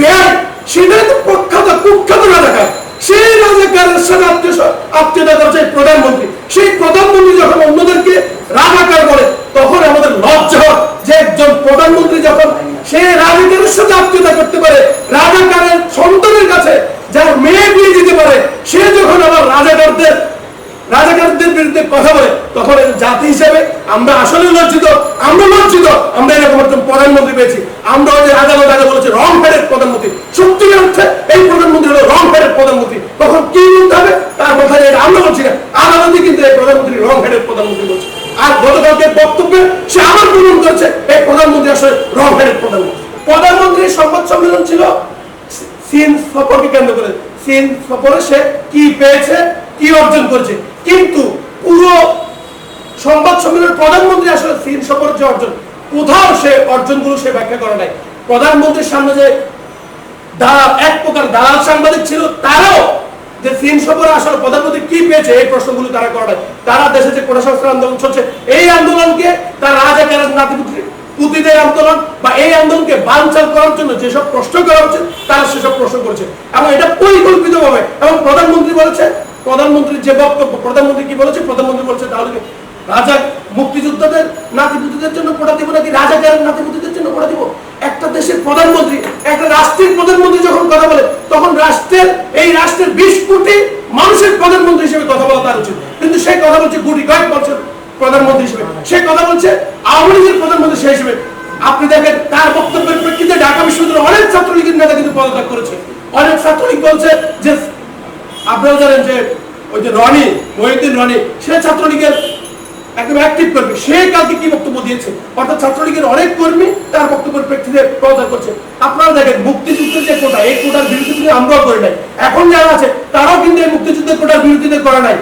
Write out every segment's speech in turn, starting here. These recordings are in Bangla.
ব্যয় সেটাই তো প্রখ্যাত, কুখ্যাত রাজাকার। সেই রাজাকারের সাথে আত্মীয় আত্মীয়তা করছে প্রধানমন্ত্রী। সেই প্রধানমন্ত্রী যখন অন্যদেরকে রাজাকার বলে, তখন আমাদের লজ্জা হয় যে একজন প্রধানমন্ত্রী যখন সে রাজাকারের সাথে আত্মীয়তা করতে পারে, রাজাকারের সন্তানের কাছে যার মেয়ে বিয়ে দিতে পারে, সে যখন আবার রাজাকারদের রাজাকারদের বিরুদ্ধে কথা বলে, তখন জাতি হিসেবে আমরা আসলে লজ্জিত, আমরা লজ্জিত, আমরা এরকম একজন প্রধানমন্ত্রী পেয়েছি। আমরা ওই আদালত আগে বলেছি, রং ফেরের প্রধানমন্ত্রী সত্যি অর্থে এই প্রধানমন্ত্রী হলো রং ফেরের প্রধানমন্ত্রী তখন কি বলতে হবে তার কথা যে এটা আমরা বলছি না আদালতে কিন্তু এই প্রধানমন্ত্রী রং ফেরের প্রধানমন্ত্রী বলছে আর গতকালকে বক্তব্যে সে আবার প্রমাণ করেছে এই প্রধানমন্ত্রী আসলে রং প্রধানমন্ত্রী প্রধানমন্ত্রীর সংবাদ সম্মেলন ছিল চীন সফরকে কেন্দ্র করে। চীন সফরে সে কি পেয়েছে, কি অর্জন করেছে? কিন্তু পুরো সংবাদ প্রধানমন্ত্রী আসলে চীন যে অর্জন, কোথাও সে অর্জনগুলো সে ব্যাখ্যা করে নাই। প্রধানমন্ত্রীর সামনে যে দালাল এক প্রকার দালাল সাংবাদিক ছিল, তারাও যে চীন সফরে আসলে প্রধানমন্ত্রী কি পেয়েছে, এই প্রশ্নগুলো তারা করে নাই। তারা দেশে যে কোটা সংস্কার আন্দোলন চলছে, এই আন্দোলনকে তার রাজাকারের নাতিপুত্রী পুতিদের আন্দোলন বা এই আন্দোলনকে বানচাল করার জন্য যেসব প্রশ্ন করা হচ্ছে, তারা সেসব প্রশ্ন করেছে। এবং এটা পরিকল্পিত ভাবে এবং প্রধানমন্ত্রী বলেছে প্রধানমন্ত্রীর যে বক্তব্য, প্রধানমন্ত্রী কি বলেছে? প্রধানমন্ত্রী বলেছে তাহলে রাজা মুক্তিযোদ্ধাদের, নাতিপুতিদের জন্য পড়া দিব নাকি রাজাকারের নাতিপুতিদের জন্য পড়া দিব? একটা দেশের প্রধানমন্ত্রী, একটা রাষ্ট্রের প্রধানমন্ত্রী যখন কথা বলে, তখন রাষ্ট্রের, এই রাষ্ট্রের বিশ কোটি মানুষের প্রধানমন্ত্রী হিসেবে কথা বলা তার উচিত। কিন্তু সেই কথা বলছে গুটি কয়েক বছর প্রধানমন্ত্রী হিসেবে। সে কথা বলছে, আওয়ামী লীগের প্রধানমন্ত্রী সে হিসেবে। আপনি দেখেন, তার বক্তব্যের প্রেক্ষিতে ঢাকা বিশ্ববিদ্যালয়ের অনেক ছাত্রলীগের নেতা কিন্তু পদত্যাগ করেছে। অনেক ছাত্রলীগ বলছে যে, আপনারা জানেন যে, ওই যে রনি, মহিউদ্দিন রনি, সে ছাত্রলীগের একদম অ্যাক্টিভ কর্মী। সে কালকে কি বক্তব্য দিয়েছে? অর্থাৎ ছাত্রলীগের অনেক কর্মী তার বক্তব্যের প্রেক্ষিতে পদত্যাগ করছে। আপনারা দেখেন, মুক্তিযুদ্ধের যে কোটা, এই কোটার বিরুদ্ধে আমরাও করি নাই। এখন যারা আছে, তারাও কিন্তু এই মুক্তিযুদ্ধের কোটার বিরোধিতা করে নাই।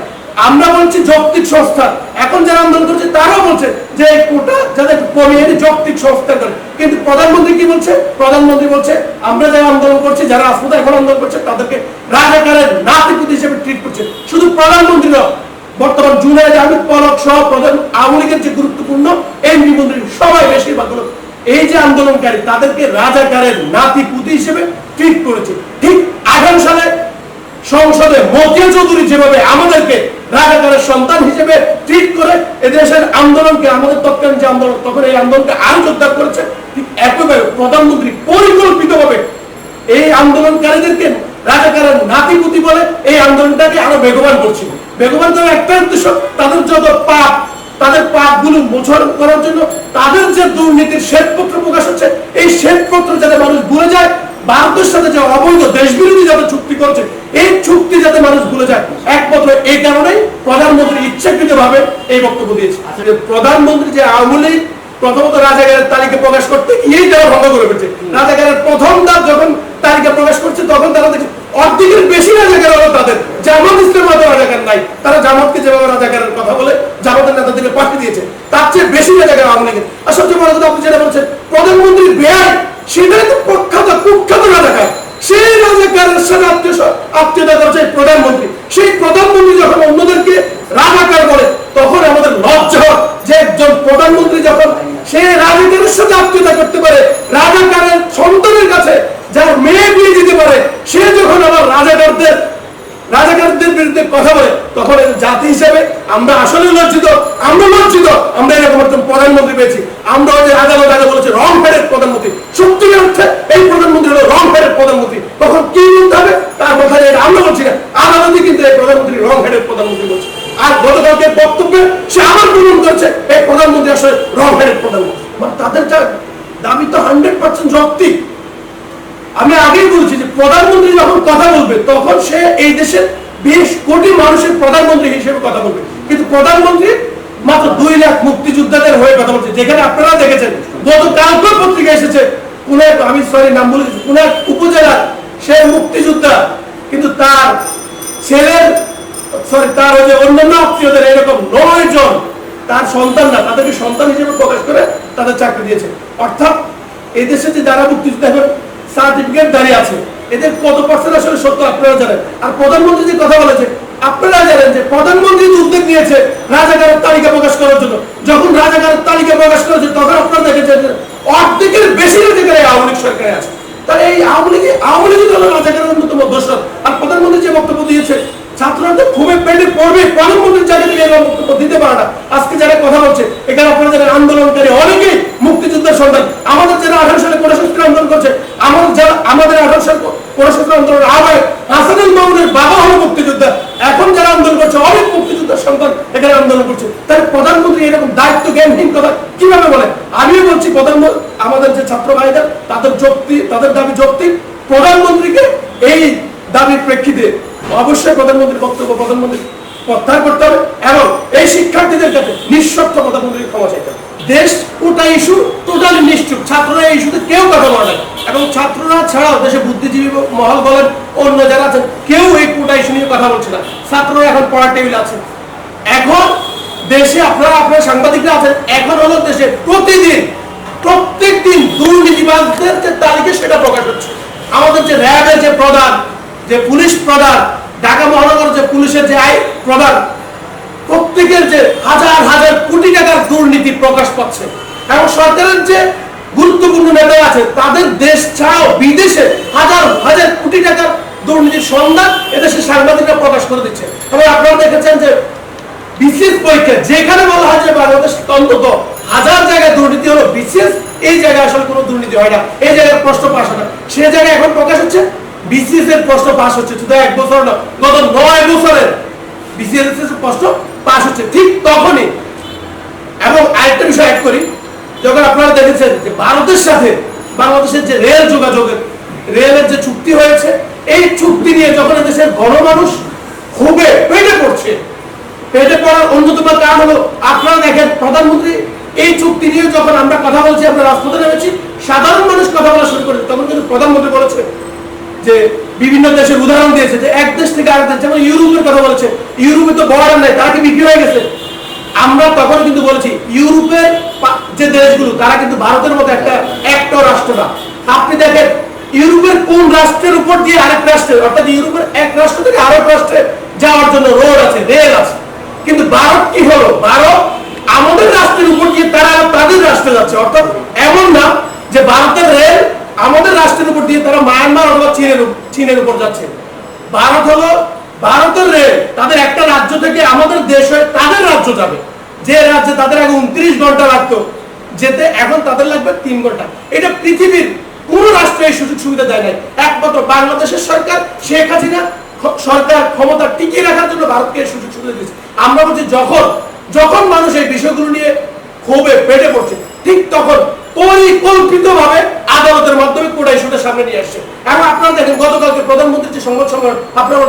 আমরা বলছি যৌক্তিক সংস্থা এখন যারা আন্দোলন করছে, তারাও বলছে যে এই কোটা যাতে কমিয়ে এনে যৌক্তিক সংস্থা করে। কিন্তু প্রধানমন্ত্রী কি বলছে? প্রধানমন্ত্রী বলছে, আমরা যারা আন্দোলন করছি, যারা রাজপথে এখন আন্দোলন করছে, তাদেরকে রাজাকারের নাতিপুতি হিসেবে ট্রিট করছে। শুধু প্রধানমন্ত্রী নয়, বর্তমান জুনায়দ আহমেদ পলক সহ প্রধান আওয়ামী লীগের যে গুরুত্বপূর্ণ এমপি মন্ত্রী, সবাই বেশিরভাগ হলো। এই যে আন্দোলনকারী, তাদেরকে রাজাকারের নাতি পুতি হিসেবে ট্রিট করেছে। ঠিক আগামী সালে সংসদে মতিয়া চৌধুরী যেভাবে আমাদেরকে রাজাকারের সন্তান হিসেবে ট্রিট করে এদেশের আন্দোলনকে আমাদের তৎকালীন যে আন্দোলন, তখন এই আন্দোলনকে আরও জোরদার করেছে একইভাবে প্রধানমন্ত্রী পরিকল্পিতভাবে এই আন্দোলনকারীদেরকে রাজাকারের বলে এই আন্দোলনটাকে আরও বেগবান করছে বেগবান একটা উদ্দেশ্য তাদের যত পাপ, তাদের পাপগুলো মোচন করার জন্য তাদের যে দুর্নীতির শ্বেতপত্র প্রকাশ হচ্ছে, এই শ্বেতপত্র যাতে মানুষ ভুলে যায়, ভারতের সাথে যে অবৈধ দেশ বিরোধী যাতে চুক্তি করছে, এই চুক্তি যাতে মানুষ ভুলে যায় একমাত্র এই কারণেই প্রধানমন্ত্রী ইচ্ছাকৃত ভাবে এই বক্তব্য দিয়েছে। যে প্রধানমন্ত্রী যে আওয়ামী লীগ প্রথমত রাজাকারের তালিকা প্রকাশ করতে গিয়েই তারা ভঙ্গ করে ফেলছে। রাজাকারের প্রথম ধাপ যখন তালিকা প্রকাশ করছে তখন তারা দেখছে অর্ধেকের বেশি রাজাকার হলো তাদের। জামাত ইসলাম মতো রাজাকার নাই। তারা জামাতকে যেভাবে রাজাকারের কথা বলে জামাতের নেতাদেরকে পাঠিয়ে দিয়েছে তার চেয়ে বেশি রাজাকার আওয়ামী লীগের। আর সবচেয়ে বড় কথা আপনি যেটা বলছেন প্রধানমন্ত্রীর ব্যয় সেটাই তো প্রখ্যাত কুখ্যাত রাজাকার। সেই রাজাকারের সাথে আত্মীয় আত্মীয়তা করছে প্রধানমন্ত্রী। সেই প্রধানমন্ত্রী যখন অন্যদেরকে রাজাকার বলে, তখন আমাদের লজ্জা হয় যে একজন প্রধানমন্ত্রী যখন সে রাজাকারের সাথে আত্মীয়তা করতে পারে, রাজাকারের সন্তানের কাছে যার মেয়ে বিয়ে দিতে পারে, সে যখন আবার রাজাকারদের রাজাকারদের বিরুদ্ধে কথা বলে, তখন জাতি হিসেবে আমরা আসলে লজ্জিত, আমরা লজ্জিত, আমরা এরকম একজন প্রধানমন্ত্রী পেয়েছি। আমরা ওই আদালত আগে বলেছি, রং ফেরের প্রধানমন্ত্রী। সত্যি অর্থে এই প্রধানমন্ত্রী হলো রং ফেরের প্রধানমন্ত্রী। তখন কি বলতে হবে? তার কথা আমরা বলছি না। আদালতে কিন্তু এই প্রধানমন্ত্রী রং ফেরের প্রধানমন্ত্রী বলছে। আর গতকালকে বক্তব্যে সে আবার প্রমাণ করেছে, এই প্রধানমন্ত্রী আসলে রং ফেরের প্রধানমন্ত্রী। মানে তাদের দাবি তো হান্ড্রেড পার্সেন্ট যৌক্তিক আমি আগেই বলছি যে প্রধানমন্ত্রী যখন কথা বলবে তখন সে এই দেশের বিশ কোটি মানুষের প্রধানমন্ত্রী হিসেবে কথা বলবে। কিন্তু প্রধানমন্ত্রী মাত্র দুই লাখ মুক্তিযোদ্ধাদের হয়ে কথা বলছে। যেখানে আপনারা দেখেছেন গত কালকের পত্রিকা এসেছে আমি সরি নাম বলে দিচ্ছি, কোন উপজেলার সে মুক্তিযোদ্ধা কিন্তু তার ছেলের সরি তার ওই যে অন্যান্য আত্মীয়দের এরকম নয় জন তার সন্তান না তাদেরকে সন্তান হিসেবে প্রকাশ করে তাদের চাকরি দিয়েছে। অর্থাৎ এই দেশে যে যারা মুক্তিযোদ্ধা সার্টিফিকেট দাঁড়িয়ে আছে। এদের কত পার্সেন্ট আসলে সত্য আপনারা জানেন? আর প্রধানমন্ত্রী যে কথা বলেছে, আপনারা জানেন যে প্রধানমন্ত্রী যে উদ্যোগ নিয়েছে রাজাকারের তালিকা প্রকাশ করার জন্য, যখন রাজাকারের তালিকা প্রকাশ করেছে, তখন আপনারা দেখেছেন অর্ধেকের বেশি রাজাকার আওয়ামী লীগ সরকারে আছে। তাহলে এই আওয়ামী লীগ আওয়ামী লীগ রাজাকারের অন্যতম দোষর। আর প্রধানমন্ত্রী যে বক্তব্য দিয়েছে ছাত্ররা খুবই পেটে পড়বে প্রধানমন্ত্রীর জায়গা থেকে এরকম বক্তব্য দিতে পারে না। আজকে যারা কথা বলছে, এখানে আপনারা যারা আন্দোলনকারী, অনেকেই মুক্তিযুদ্ধের সন্তান। আমাদের যারা আঠারো সালে কোনসূত্রে আন্দোলন করছে আমাদের যারা আমাদের আঠারো সালে কোনসূত্রে আন্দোলনের আহ্বায়ক হাসানুল মামুনের বাবা হলো মুক্তিযোদ্ধা। এখন যারা আন্দোলন করছে, অনেক মুক্তিযোদ্ধার সন্তান এখানে আন্দোলন করছে। তাহলে প্রধানমন্ত্রী এরকম দায়িত্ব জ্ঞানহীন কথা কীভাবে বলে? আমিও বলছি, প্রধানমন্ত্রী আমাদের যে ছাত্র ভাইদের, তাদের যুক্তি তাদের দাবি যৌক্তিক প্রধানমন্ত্রীকে এই দাবির প্রেক্ষিতে অবশ্যই প্রধানমন্ত্রীর বক্তব্য প্রধানমন্ত্রী প্রত্যাহার করতে হবে এবং এই শিক্ষার্থীদের কাছে নিঃস্বার্থ প্রধানমন্ত্রীর ক্ষমা চাইতে হবে। দেশ ওটা ইস্যু টোটালি নিশ্চুপ। ছাত্ররা এই ইস্যুতে কেউ কথা বলে না। এবং ছাত্ররা ছাড়াও দেশে বুদ্ধিজীবী মহল বলেন, অন্য যারা আছেন, কেউ এই কোটা ইস্যু নিয়ে কথা বলছে না। ছাত্ররা এখন পড়ার টেবিল আছে। এখন দেশে আপনারা, আপনার সাংবাদিকরা আছেন, এখন হলো দেশে প্রতিদিন প্রত্যেক দিন দুর্নীতিবাজদের যে তালিকা, সেটা প্রকাশ হচ্ছে। আমাদের যে র্যাবের যে প্রধান যে পুলিশ প্রধান, ঢাকা মহানগর যে পুলিশের যে আই প্রধান, প্রত্যেকের যে হাজার হাজার কোটি টাকার দুর্নীতি প্রকাশ পাচ্ছে। এবং সরকারের যে গুরুত্বপূর্ণ নেতা আছে, তাদের দেশ ছাড়াও বিদেশে হাজার হাজার কোটি টাকার দুর্নীতির সন্ধান এদেশের সাংবাদিকরা প্রকাশ করে দিচ্ছে। তবে আপনারা দেখেছেন যে বিসিএস পরীক্ষা যেখানে বলা হয় যে বাংলাদেশ অন্তত হাজার জায়গায় দুর্নীতি হলো, বিসিএস এই জায়গায় আসলে কোনো দুর্নীতি হয় না, এই জায়গায় প্রশ্ন পাস হয় না। সে জায়গায় এখন প্রকাশ হচ্ছে বিসিএস এর প্রশ্ন পাস হচ্ছে। শুধু এক বছর না, গত নয় বছরের বিসিএস এর প্রশ্ন পাস হচ্ছে। ঠিক তখনই, এবং আরেকটা বিষয় এক করি, যখন আপনারা দেখেছেন যে ভারতের সাথে বাংলাদেশের যে রেল যোগাযোগের, রেলের যে চুক্তি হয়েছে, এই চুক্তি নিয়ে যখন দেশের গণমানুষ পেটে পড়ছে, পেটে পড়ার অন্যতম কারণ হলো, আপনারা দেখেন প্রধানমন্ত্রী এই চুক্তি নিয়ে যখন আমরা কথা বলছি, আমরা রাজপথে নেমেছি, সাধারণ মানুষ কথা বলা শুরু করেছে, তখন কিন্তু প্রধানমন্ত্রী বলেছে যে বিভিন্ন দেশের উদাহরণ দিয়েছে যে এক দেশ থেকে আরেক দেশ, যেমন ইউরোপের কথা বলেছে, ইউরোপে তো বর্ডার নাই, তারা কি বিক্রি হয়ে গেছে? আমরা তখন কিন্তু বলেছি, ইউরোপের যে দেশগুলো, তারা কিন্তু ভারতের মতো একটা একটা রাষ্ট্র না। আপনি দেখেন, ইউরোপের কোন রাষ্ট্রের উপর দিয়ে আরেক রাষ্ট্রের অর্থাৎ ইউরোপের এক রাষ্ট্র থেকে আরেক রাষ্ট্রে যাওয়ার জন্য রোড আছে, রেল আছে। কিন্তু ভারত কি হলো? ভারত আমাদের রাষ্ট্রের উপর দিয়ে তারা তাদের রাষ্ট্রে যাচ্ছে। অর্থাৎ এমন না যে ভারতের রেল আমাদের রাষ্ট্রের উপর দিয়ে তারা মায়ানমার অথবা চীনের চীনের উপর যাচ্ছে। ভারত হলো, ভারতের রেল তাদের একটা রাজ্য থেকে আমাদের দেশ হয়ে তাদের রাজ্য যাবে। যে রাজ্যে তাদের আগে উনত্রিশ ঘণ্টা লাগতো, যেতে এখন তাদের লাগবে তিন ঘণ্টা। এটা পৃথিবীর কোন রাষ্ট্র এই সুযোগ সুবিধা দেয় নাই। একমাত্র বাংলাদেশের সরকার, শেখ হাসিনা সরকার ক্ষমতা টিকিয়ে রাখার জন্য ভারতকে সুযোগ সুবিধা দিয়েছে। আমরা বলছি যখন যখন মানুষ এই বিষয়গুলো নিয়ে ক্ষোভে পেটে পড়ছে ঠিক তখন পরিকল্পিত ভাবে আদালতের মাধ্যমে কোটা ইস্যুটা সামনে নিয়ে আসছে। এখন আপনারা দেখেন, গতকালকে প্রধানমন্ত্রীর যে সংবাদ সম্মেলন, আপনারা